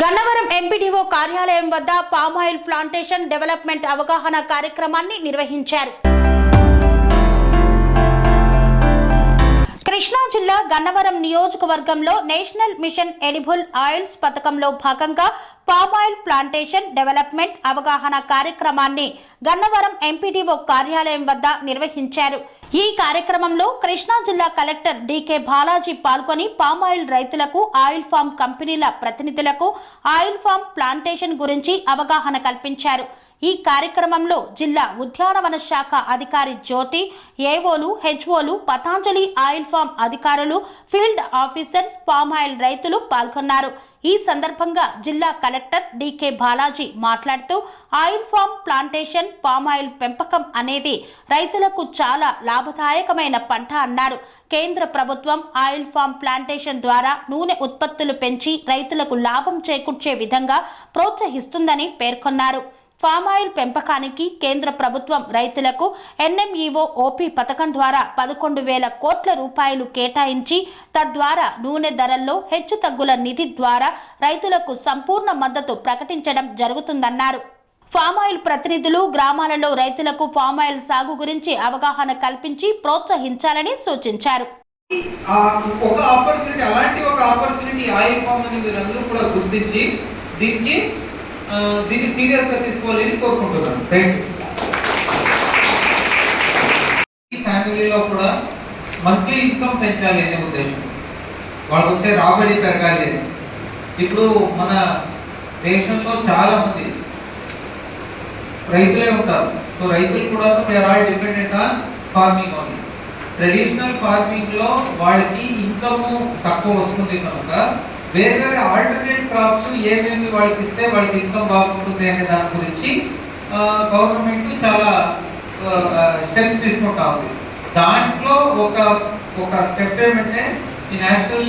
Gannavaram MPDO కార్యాలయం వద్ద palm oil plantation development అవగాహన కార్యక్రమాన్ని నిర్వహించారు. కృష్ణా జిల్లా గన్నవరం నియోజకవర్గంలో నేషనల్ మిషన్ ఎడిబుల్ ఆయిల్స్ పథకంలో భాగంగా పామాయిల్ ప్లాంటేషన్ డెవలప్మెంట్ అవగాహన కార్యక్రమాన్ని గన్నవరం ఎంపీడీఓ కార్యాలయం వద్ద నిర్వహించారు. ఈ కార్యక్రమంలో కృష్ణా జిల్లా కలెక్టర్ డీకే బాలాజీ పాల్గొని పామాయిల్ రైతులకు ఆయిల్ ఫామ్ కంపెనీల ప్రతినిధులకు ఆయిల్ ఫామ్ ప్లాంటేషన్ గురించి అవగాహన కల్పించారు. ఈ కార్యక్రమంలో జిల్లా ఉద్యానవన శాఖ అధికారి జ్యోతి ఏవోలు హెచ్ఓలు పతాంజలి ఆయిల్ ఫామ్ అధికారులు ఫీల్డ్ ఆఫీసర్స్ పామ్ ఆయిల్ రైతులు పాల్గొన్నారు. ఈ సందర్భంగా జిల్లా కలెక్టర్ డికే బాలాజీ మాట్లాడుతూ oil palm plantation palm oil పెంపకం అనేది రైతులకు చాలా లాభదాయకమైన పంట అన్నారు. కేంద్ర ప్రభుత్వం ఆయిల్ ఫామ్ ప్లాంటేషన్ ద్వారా నూనె ఉత్పత్తులు పెంచి రైతులకు లాభం చేకూర్చే విధంగా ప్రోత్సహిస్తుందని పేర్కొన్నారు. ఫామ్ ఆయిల్ పెంపకానికి కేంద్ర ప్రభుత్వం రైతులకు ఎన్ఎంఈఓ ఓపీ పథకం ద్వారా పదకొండు వేల కోట్ల రూపాయలు కేటాయించి తద్వారా నూనె ధరల్లో హెచ్చు తగ్గుల నిధి ద్వారా రైతులకు సంపూర్ణ మద్దతు ప్రకటించడం జరుగుతుందన్నారు. ఫామాయిల్ ప్రతినిధులు గ్రామాలలో రైతులకు ఫామాయిల్ సాగు గురించి అవగాహన కల్పించి ప్రోత్సహించాలని సూచించారు. ఒక ఆపర్చునిటీ అలాంటి ఒక ఆపర్చునిటీ ఆయిల్ ఫామ్ అని మీరందరూ కూడా గుర్తించి దీనికి దీన్ని సీరియస్గా తీసుకోవాలని కోరుకుంటున్నాను. థ్యాంక్ యూ ఫ్యామిలీలో కూడా మంత్లీ ఇన్కమ్ పెంచాలి అనే ఉద్దేశం. వాళ్ళకి వచ్చే రాబడి పెరగాలి అని. ఇప్పుడు మన దేశంలో చాలా మంది రైతులే ఉంటారు. సో రైతులు కూడా they are all dependent on farming only. Traditional ఫార్మింగ్లో వాళ్ళకి ఇన్కమ్ తక్కువ వస్తుంది కనుక వేరే వేరే ఆల్టర్నేట్ క్రాప్స్ ఏమేమి వాళ్ళకి ఇస్తే వాళ్ళకి ఇన్కమ్ బాగుంటుంది అనే దాని గురించి గవర్నమెంట్ చాలా స్టెప్స్ తీసుకుంటా ఉంది. దాంట్లో ఒక ఒక స్టెప్ ఏమంటే ఈ national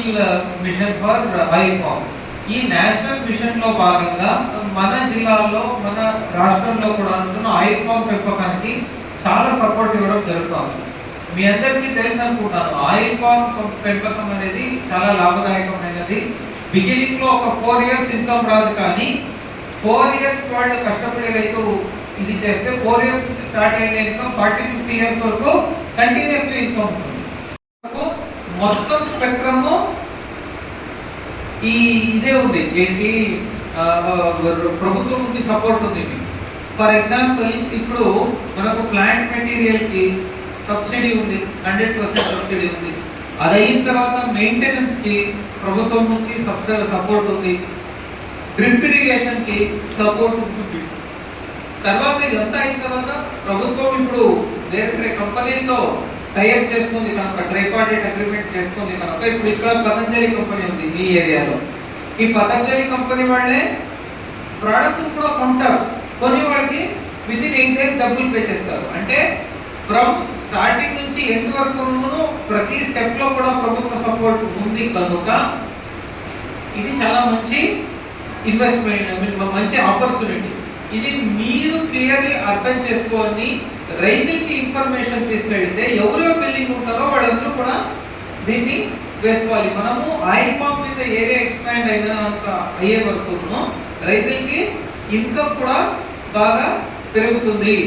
mission for high farm ఈ నేషనల్ మిషన్లో భాగంగా మన జిల్లాలో మన రాష్ట్రంలో కూడా ఉంటున్న ఆయిల్ ఫామ్ పెంపకానికి చాలా సపోర్ట్ ఇవ్వడం జరుగుతుంది. మీ అందరికీ తెలుసు అనుకుంటాను ఆయిల్ ఫామ్ పెంపకం అనేది చాలా లాభదాయకమైనది. బిగినింగ్లో ఒక ఫోర్ ఇయర్స్ ఇన్కమ్ రాదు కానీ ఫోర్ ఇయర్స్ వాళ్ళు కష్టపడి రైతు ఇది చేస్తే ఫోర్ ఇయర్స్ నుంచి స్టార్ట్ అయిన ఇన్కమ్ ఫార్టీ ఫిఫ్టీ ఇయర్స్ వరకు కంటిన్యూస్ ఇన్కమ్ ఉంటుంది. మొత్తం స్పెక్ట్రము ఈ ఇదే ఉంది. ఏంటి? ప్రభుత్వం నుంచి సపోర్ట్ ఉంది ఫర్ ఎగ్జాంపుల్ ఇప్పుడు మనకు ప్లాంట్ మెటీరియల్కి సబ్సిడీ ఉంది హండ్రెడ్ పర్సెంట్ సబ్సిడీ ఉంది. అది అయిన తర్వాత మెయింటెనెన్స్కి ప్రభుత్వం నుంచి సపోర్ట్ ఉంది. డ్రిప్ ఇరిగేషన్కి సపోర్ట్ ఉంటుంది. తర్వాత ఇదంతా అయిన తర్వాత ప్రభుత్వం ఇప్పుడు వేరే కంపెనీతో టైప్ చేసుకుంది కనుక ట్రైపార్టెట్ అగ్రిమెంట్ చేసుకుంది. కనుక ఇప్పుడు ఇక్కడ పతంజలి కంపెనీ ఉంది మీ ఏరియాలో. ఈ పతంజలి కంపెనీ వాళ్ళే ప్రోడక్ట్ కూడా కొంటారు. కొని వాళ్ళకి విత్ ఇన్ ఎయిట్ డేస్ డబ్బులు పే చేస్తారు. అంటే ఫ్రమ్ స్టార్టింగ్ నుంచి ఎండ్ వరకు ప్రతి స్టెప్లో కూడా ప్రభుత్వ సపోర్ట్ ఉంది కనుక ఇది చాలా మంచి ఇన్వెస్ట్మెంట్ మంచి ఆపర్చునిటీ ఇది మీరు క్లియర్లీ అర్థం చేసుకొని రైతులకి ఇన్ఫర్మేషన్ తీసుకెళ్తే ఎవరో బిల్డింగ్ ఉంటారో వాళ్ళందరూ కూడా దీన్ని వేసుకోవాలి. మనము ఆయిల్ పంప్ మీద ఏరియా ఎక్స్పాండ్ అయినంత అయ్యే వరకు రైతులకి ఇన్కమ్ కూడా బాగా పెరుగుతుంది.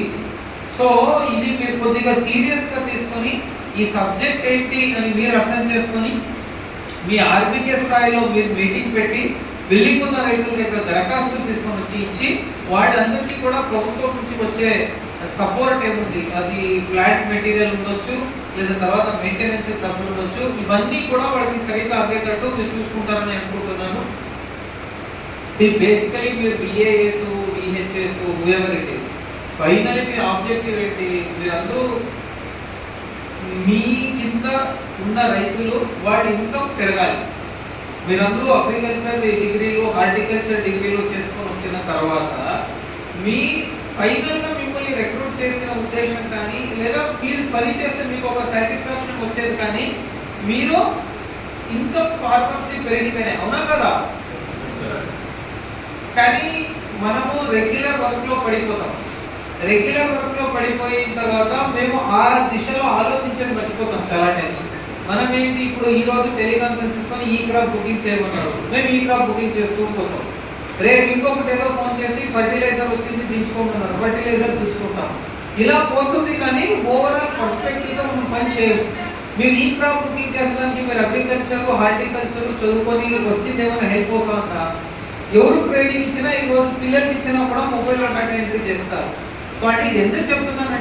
సో ఇది మీరు కొద్దిగా సీరియస్గా తీసుకొని ఈ సబ్జెక్ట్ ఏంటి అని మీరు అర్థం చేసుకొని మీ ఆర్బీకే స్థాయిలో మీరు మీటింగ్ పెట్టి బిల్డింగ్ ఉన్న రైతుల దగ్గర దరఖాస్తులు తీసుకొని వచ్చి ఇచ్చి వాళ్ళందరికీ కూడా ప్రభుత్వం నుంచి వచ్చే సపోర్ట్ ఏముంది? అది ఫ్లాట్ మెటీరియల్ ఉండొచ్చు లేదా తర్వాత మెయింటెనెన్స్ డబ్బులు ఉండొచ్చు. ఇవన్నీ కూడా వాళ్ళకి సరిగ్గా అందేటట్టు మీరు చూసుకుంటారని అనుకుంటున్నాను. బేసికలీ మీరు BAS BHS whoever it is finally me objective ఏంటి? మీరందరూ మీ కింద ఉన్న రైతులు వాళ్ళ ఇన్కమ్ పెరగాలి. మీరందరూ అగ్రికల్చర్ డిగ్రీలు హార్టికల్చర్ డిగ్రీలు చేసుకొని వచ్చిన తర్వాత మీ ఫైనల్గా మిమ్మల్ని రిక్రూట్ చేసిన ఉద్దేశం కానీ లేదా మీరు పని చేస్తే మీకు ఒక సాటిస్ఫాక్షన్ వచ్చేది కానీ మీరు ఇన్కమ్స్ ఫార్మర్స్ని పెరిగితేనే. అవునా కదా? కానీ మనము రెగ్యులర్ వర్క్లో పడిపోతాం. రెగ్యులర్ వర్క్లో పడిపోయిన తర్వాత మేము ఆ దిశలో ఆలోచించడం మర్చిపోతాం చాలా టైమ్స్ మనం ఏంటి ఇప్పుడు ఈ రోజు టెలికాన్ఫరెన్స్ తీసుకొని ఈ క్రాప్ బుకింగ్ చేయమన్నారు మేము ఈ క్రాప్ బుకింగ్ చేస్తూ పోతాం. రేపు ఇంకొకటి ఏదో ఫోన్ చేసి ఫర్టిలైజర్ వచ్చింది దించుకుంటున్నారు ఫర్టిలైజర్ దించుకుంటాం. ఇలా పోతుంది కానీ ఓవరాల్ పర్స్పెక్టివ్గా మనం పని చేయము. మీరు ఈ క్రాప్ బుకింగ్ చేసడానికి మీరు అగ్రికల్చర్ హార్టికల్చర్ చదువుకొని వచ్చింది ఏమైనా హెల్ప్ అవుతా ఎవరు ట్రైనింగ్ ఇచ్చినా ఈ రోజు పిల్లలకి ఇచ్చినా కూడా మొబైల్లో డేటా ఎంట్రీ చేస్తారు. సో అంటే ఇది ఎందుకు చెప్తున్నానంటే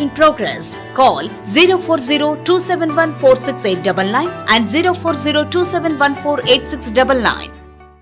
in progress. Call 040 and 040 2714869